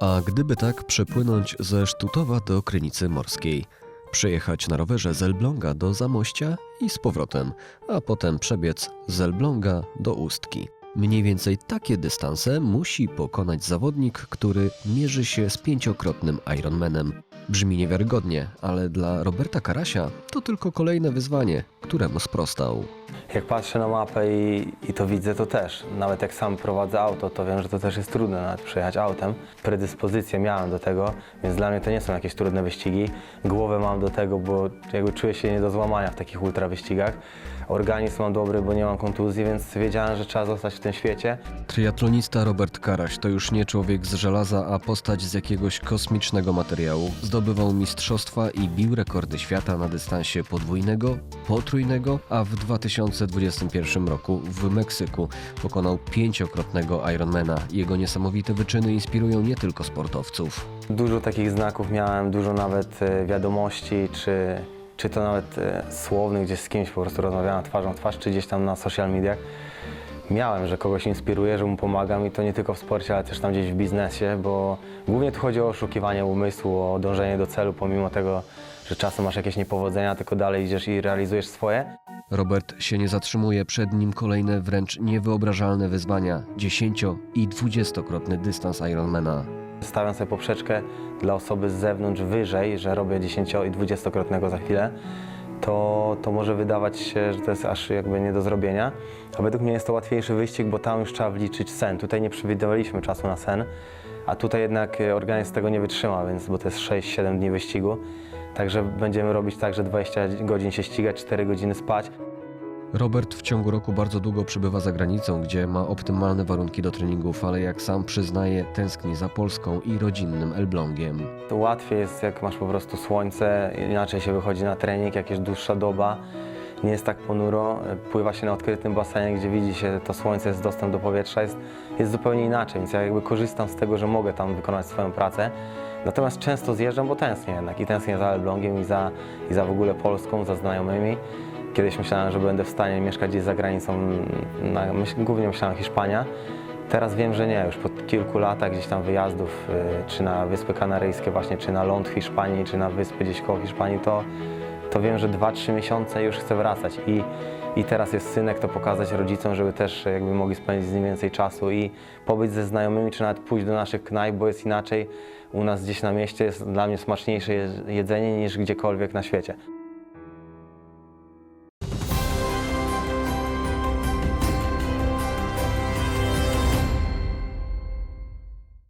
A gdyby tak przepłynąć ze Sztutowa do Krynicy Morskiej, przejechać na rowerze z Elbląga do Zamościa i z powrotem, a potem przebiec z Elbląga do Ustki. Mniej więcej takie dystanse musi pokonać zawodnik, który mierzy się z pięciokrotnym Ironmanem. Brzmi niewiarygodnie, ale dla Roberta Karasia to tylko kolejne wyzwanie, któremu sprostał. Jak patrzę na mapę i, i to widzę, to też. Nawet jak sam prowadzę auto, to wiem, że to też jest trudne nawet przejechać autem. Predyspozycję miałem do tego, więc dla mnie to nie są jakieś trudne wyścigi. Głowę mam do tego, bo jakby czuję się nie do złamania w takich ultra wyścigach. Organizm mam dobry, bo nie mam kontuzji, więc wiedziałem, że trzeba zostać w tym świecie. Triatlonista Robert Karaś to już nie człowiek z żelaza, a postać z jakiegoś kosmicznego materiału. Zdobywał mistrzostwa i bił rekordy świata na dystansie podwójnego, potrójnego, a w 2021 roku w Meksyku pokonał pięciokrotnego Ironmana. Jego niesamowite wyczyny inspirują nie tylko sportowców. Dużo takich znaków miałem, dużo nawet e, wiadomości, czy, czy to nawet e, słownych, gdzieś z kimś po prostu rozmawiałem twarzą w twarz, czy gdzieś tam na social mediach. Miałem, że kogoś inspiruję, że mu pomagam i to nie tylko w sporcie, ale też tam gdzieś w biznesie, bo głównie tu chodzi o oszukiwanie umysłu, o dążenie do celu, pomimo tego, że czasem masz jakieś niepowodzenia, tylko dalej idziesz i realizujesz swoje. Robert się nie zatrzymuje, przed nim kolejne wręcz niewyobrażalne wyzwania 10 i 20-krotny dystans Ironmana. Stawiam sobie poprzeczkę dla osoby z zewnątrz wyżej, że robię 10 i 20-krotnego za chwilę, to, to może wydawać się, że to jest aż jakby nie do zrobienia. A według mnie jest to łatwiejszy wyścig, bo tam już trzeba wliczyć sen. Tutaj nie przewidywaliśmy czasu na sen, a tutaj jednak e, organizm tego nie wytrzyma, więc, bo to jest 6-7 dni wyścigu. Także będziemy robić tak, że 20 godzin się ścigać, 4 godziny spać. Robert w ciągu roku bardzo długo przebywa za granicą, gdzie ma optymalne warunki do treningów, ale jak sam przyznaje, tęskni za Polską i rodzinnym Elblągiem. To łatwiej jest, jak masz po prostu słońce, inaczej się wychodzi na trening, jakieś dłuższa doba, nie jest tak ponuro, pływa się na odkrytym basenie, gdzie widzi się to słońce, jest dostęp do powietrza, jest, jest zupełnie inaczej, więc ja jakby korzystam z tego, że mogę tam wykonać swoją pracę. Natomiast często zjeżdżam, bo tęsknię jednak i tęsknię za Elblągiem i za, i za w ogóle Polską, za znajomymi. Kiedyś myślałem, że będę w stanie mieszkać gdzieś za granicą, na, myśl, głównie myślałem Hiszpania. Teraz wiem, że nie, już po kilku latach gdzieś tam wyjazdów, y, czy na Wyspy Kanaryjskie właśnie, czy na ląd Hiszpanii, czy na wyspy gdzieś koło Hiszpanii, to, to wiem, że 2-3 miesiące już chcę wracać i, i teraz jest synek, to pokazać rodzicom, żeby też jakby mogli spędzić z nim więcej czasu i pobyć ze znajomymi, czy nawet pójść do naszych knajp, bo jest inaczej. U nas gdzieś na mieście jest dla mnie smaczniejsze je- jedzenie niż gdziekolwiek na świecie.